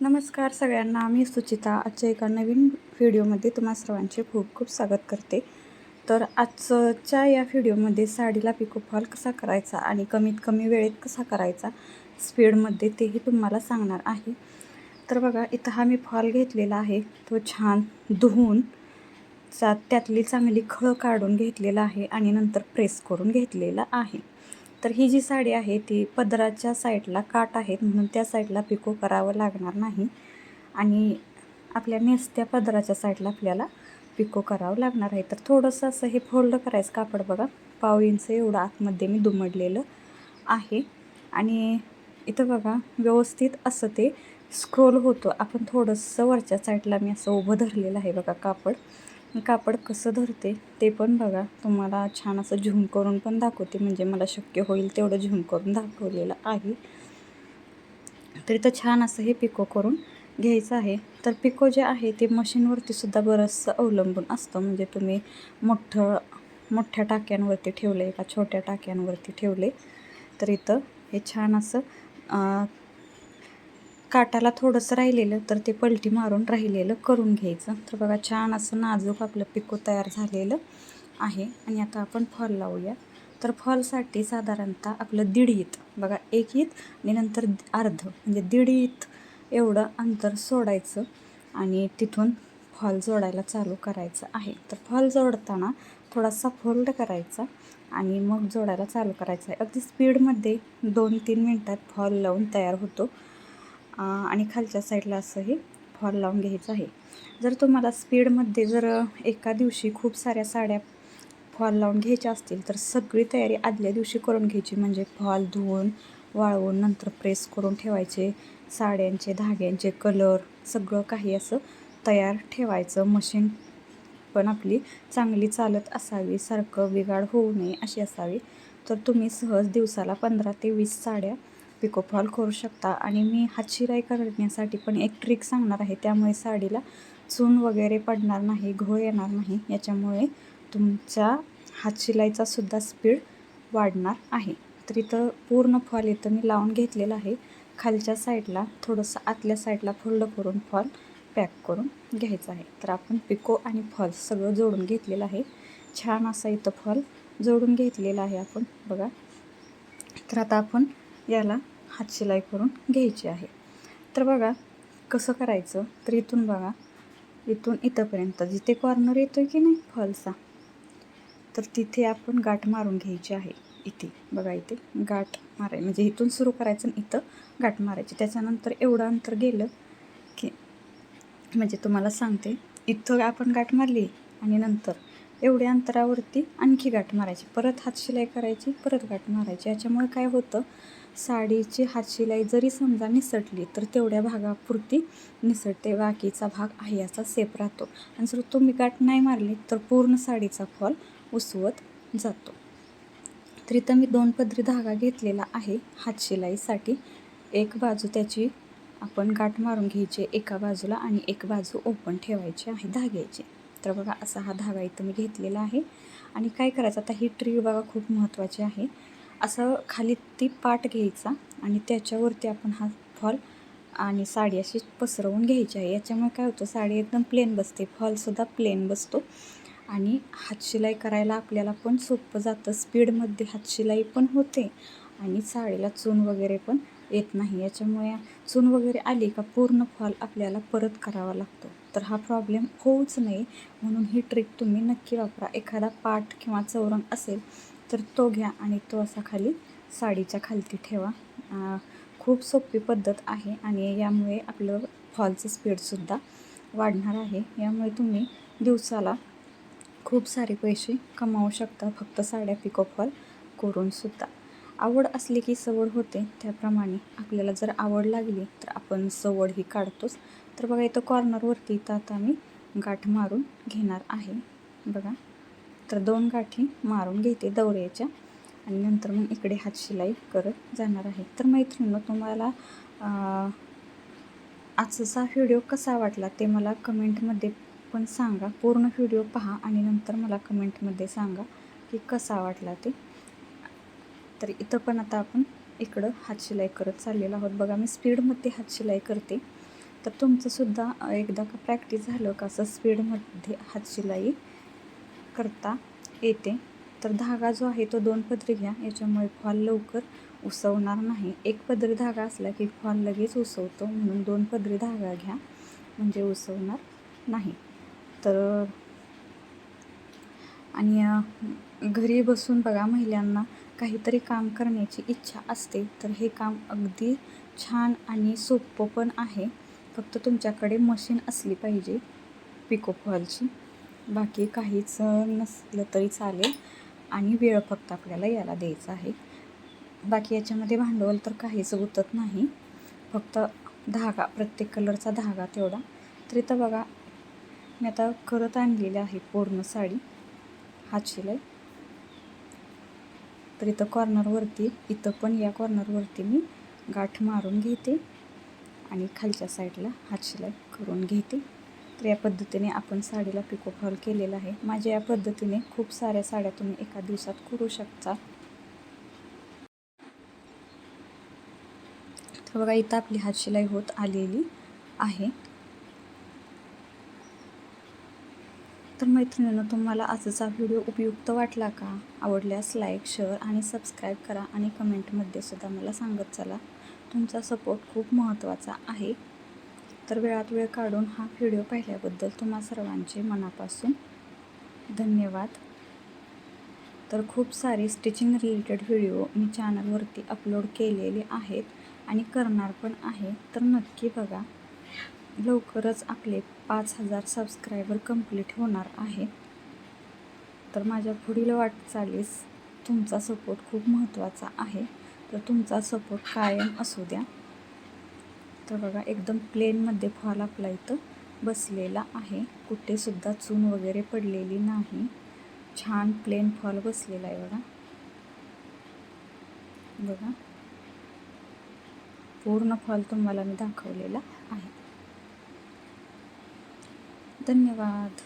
नमस्कार सगळ्यांना मी सुचिता. आजच्या एका नवीन व्हिडिओमध्ये तुम्हा सर्वांचे खूप खूप स्वागत करते. तर आजच्या या व्हिडिओमध्ये साडीला पिको फॉल कसा करायचा आणि कमीत कमी वेळेत कसा करायचा स्पीडमध्ये तेही तुम्हाला सांगणार आहे. तर बघा इथं हा मी फॉल घेतलेला आहे. तो छान धुवून चा त्यातली चांगली खळ काढून घेतलेला आहे आणि नंतर प्रेस करून घेतलेला आहे. तर ही जी साडी आहे ती पदराच्या साईडला काट आहेत म्हणून त्या साईडला पिको करावं लागणार नाही. आणि आपल्या नेसत्या पदराच्या साईडला आपल्याला पिको करावं लागणार आहे. तर थोडंसं असं हे फोल्ड करायचं कापड बघा. पाव इंच एवढं आतमध्ये मी दुमडलेलं आहे. आणि इथं बघा व्यवस्थित असं ते स्क्रोल होतो. आपण थोडंसं वरच्या साईडला मी असं उभं धरलेलं आहे बघा कापड. कापड कसं धरते ते पण बघा. तुम्हाला छान असं झूम करून पण दाखवते. म्हणजे मला शक्य होईल तेवढं झूम करून दाखवलेलं आहे. तर इथं छान असं हे पिको करून घ्यायचं आहे. तर पिको जे आहे ते मशीनवरती सुद्धा बरंचसं अवलंबून असतं. म्हणजे तुम्ही मोठं मोठ्या टाक्यांवरती ठेवलं आहे का छोट्या टाक्यांवरती ठेवले तर इथं हे छान असं काटाला थोडंसं राहिलेलं तर ते पलटी मारून राहिलेलं करून घ्यायचं. तर बघा छान असं नाजूक आपलं पिको तयार झालेलं आहे. आणि आता आपण फॉल लावूया. तर फॉलसाठी साधारणतः आपलं दीड ईत बघा एक ईत आणि नंतर अर्ध. म्हणजे दीड ईत एवढं अंतर सोडायचं आणि तिथून फॉल जोडायला चालू करायचं आहे. तर फॉल जोडताना थोडासा फोल्ड करायचा आणि मग जोडायला चालू करायचं आहे. अगदी स्पीडमध्ये दोन तीन मिनटात फॉल लावून तयार होतो. आणि खालच्या साईडला असं हे फॉल लावून घ्यायचं आहे. जर तुम्हाला स्पीडमध्ये जर एका दिवशी खूप साऱ्या साड्या फॉल लावून घ्यायच्या असतील तर सगळी तयारी आदल्या दिवशी करून घ्यायची. म्हणजे फॉल धुवून वाळवून नंतर प्रेस करून ठेवायचे साड्यांचे धाग्यांचे कलर सगळं काही असं तयार ठेवायचं. मशीन पण आपली चांगली चालत असावी सारखं बिघाड होऊ नये अशी असावी. तर तुम्ही सहज दिवसाला पंधरा ते वीस साड्या पिको फॉल करू शकता. आणि मी हातशिराई करण्यासाठी पण एक ट्रिक सांगणार आहे. त्यामुळे साडीला चून वगैरे पडणार नाही घोळ येणार नाही. याच्यामुळे तुमच्या हातशिलाईचा सुद्धा स्पीड वाढणार आहे. तर इथं पूर्ण फॉल इथं मी लावून घेतलेलं आहे. खालच्या साईडला थोडंसं आतल्या साईडला फोल्ड करून फॉल पॅक करून घ्यायचा आहे. तर आपण पिको आणि फॉल सगळं जोडून घेतलेलं आहे. छान असा इथं फॉल जोडून घेतलेला आहे आपण. बघा. तर आता आपण याला हातशिलाई करून घ्यायची आहे. तर बघा कसं करायचं? तर इथून बघा इथून इथंपर्यंत जिथे कॉर्नर येतो आहे की नाही फॉलचा तर तिथे आपण गाठ मारून घ्यायची आहे इथे. बघा इथे गाठ माराय म्हणजे इथून सुरू करायचं आणि इथं गाठ मारायची. त्याच्यानंतर एवढं अंतर गेलं की म्हणजे तुम्हाला सांगते इथं आपण गाठ मारली आणि नंतर एवढ्या अंतरावरती आणखी गाठ मारायची. परत हातशिलाई करायची परत गाठ मारायची. याच्यामुळे काय होतं साडीची हातशिलाई जरी समजा निसटली तर तेवढ्या भागापुरती निसटते. बाकीचा भाग आहे याचा सेफ राहतो. आणि जर तुम्ही गाठ नाही मारली तर पूर्ण साडीचा फॉल उसवत जातो. तर इथं मी दोन पदरी धागा घेतलेला आहे हातशिलाईसाठी. एक बाजू त्याची आपण गाठ मारून घ्यायची एका बाजूला आणि एक बाजू ओपन ठेवायची आहे धाग्याची. तर बघा असा हा धागा इथं मी घेतलेला आहे. आणि काय करायचं? आता ही ट्री बघा खूप महत्त्वाची आहे. असं खाली ती पाट घ्यायचा आणि त्याच्यावरती आपण हा फॉल आणि साडी अशी पसरवून घ्यायची आहे. याच्यामुळे काय होतं साडी एकदम प्लेन बसते. फॉलसुद्धा प्लेन बसतो. आणि हातशिलाई करायला आपल्याला पण सोपं जातं. स्पीडमध्ये हातशिलाई पण होते आणि साडीला चून वगैरे पण येत नाही. याच्यामुळे चून वगैरे आली का पूर्ण फॉल आपल्याला परत करावा लागतो. तर हा प्रॉब्लेम होऊच नये. म्हणून ही ट्रिक तुम्ही नक्की वापरा. एखादा पाठ किंवा चौरंग असेल तर तो घ्या आणि तो असा खाली साडीच्या खालती ठेवा. खूप सोपी पद्धत आहे आणि यामुळे आपलं फॉलचं स्पीडसुद्धा वाढणार आहे. यामुळे तुम्ही दिवसाला खूप सारे पैसे कमावू शकता फक्त साड्या पिको फॉल करूनसुद्धा आवड असली की सवड होते त्याप्रमाणे आपल्याला जर आवड लागली तर आपण सवड ही काढतोच. तर बघा इथं कॉर्नरवरती इथं आता मी गाठ मारून घेणार आहे. बघा. तर दोन गाठी मारून घेते दौऱ्याच्या आणि नंतर मग इकडे हातशिलाई करत जाणार आहे. तर मैत्रिणीनं तुम्हाला आजचा व्हिडिओ कसा वाटला ते मला कमेंटमध्ये पण सांगा. पूर्ण व्हिडिओ पहा आणि नंतर मला कमेंटमध्ये सांगा की कसा वाटला ते. तर इथं पण आता आपण इकडं हातशिलाई करत चाललेलो आहोत. बघा मी स्पीडमध्ये हातशिलाई करते. तर तुमचंसुद्धा एकदा का प्रॅक्टिस झालं का असं स्पीडमध्ये हातशिलाई करता येते. तर धागा जो आहे तो दोन पदरी घ्या. याच्यामुळे फॉल लवकर उसवणार नाही. एक पदरी धागा असला की फॉल लगेच उसवतो. म्हणून दोन पदरी धागा घ्या. म्हणजे उसवणार नाही. तर आणि घरी बसून बघा महिलांना काहीतरी काम करण्याची इच्छा असते. तर हे काम अगदी छान आणि सोपं पण आहे. फक्त तुमच्याकडे मशीन असली पाहिजे. पिको फॉलची. बाकी काहीच नसलं तरी चालेल. आणि वेळ फक्त आपल्याला याला द्यायचा आहे. बाकी याच्यामध्ये भांडवल तर काहीच गुतत नाही. फक्त धागा प्रत्येक कलरचा धागा तेवढा. तरी तर बघा मी आता करत आणलेली आहे पूर्ण साडी. हातशिलाई तर इथं कॉर्नरवरती इथं पण या कॉर्नरवरती मी गाठ मारून घेते. आणि खालच्या साईडला हातशिलाई करून घेते. तर या पद्धतीने आपण साडीला पिको फॉल केलेला आहे. माझ्या या पद्धतीने खूप साऱ्या साड्या तुम्ही एका दिवसात करू शकता. तर बघा इथं आपली हातशिलाई होत आलेली आहे. तर मैत्रिणीनं तुम्हाला आजचा व्हिडिओ उपयुक्त वाटला का? आवडल्यास लाईक शेअर आणि सबस्क्राईब करा आणि कमेंटमध्ये सुद्धा मला सांगत चला. तुमचा सपोर्ट खूप महत्त्वाचा आहे. तर वेळात वेळ काढून हा व्हिडिओ पाहिल्याबद्दल तुम्हा सर्वांचे मनापासून धन्यवाद. तर खूप सारे स्टिचिंग रिलेटेड व्हिडिओ मी चॅनलवरती अपलोड केलेले आहेत आणि करणार पण आहे. तर नक्की बघा लवकरच आपले पाच हजार सबस्क्रायबर कंप्लीट होणार आहे. तर माझ्या पुढील वाटचालीस तुमचा सपोर्ट खूप महत्त्वाचा आहे. तर तुमचा सपोर्ट कायम असू द्या. तर बघा एकदम प्लेनमध्ये फॉल आपला इथं बसलेला आहे. कुठेसुद्धा चून वगैरे पडलेली नाही. छान प्लेन फॉल बसलेला आहे बघा. बघा. पूर्ण फॉल तुम्हाला मी दाखवलेला आहे. धन्यवाद.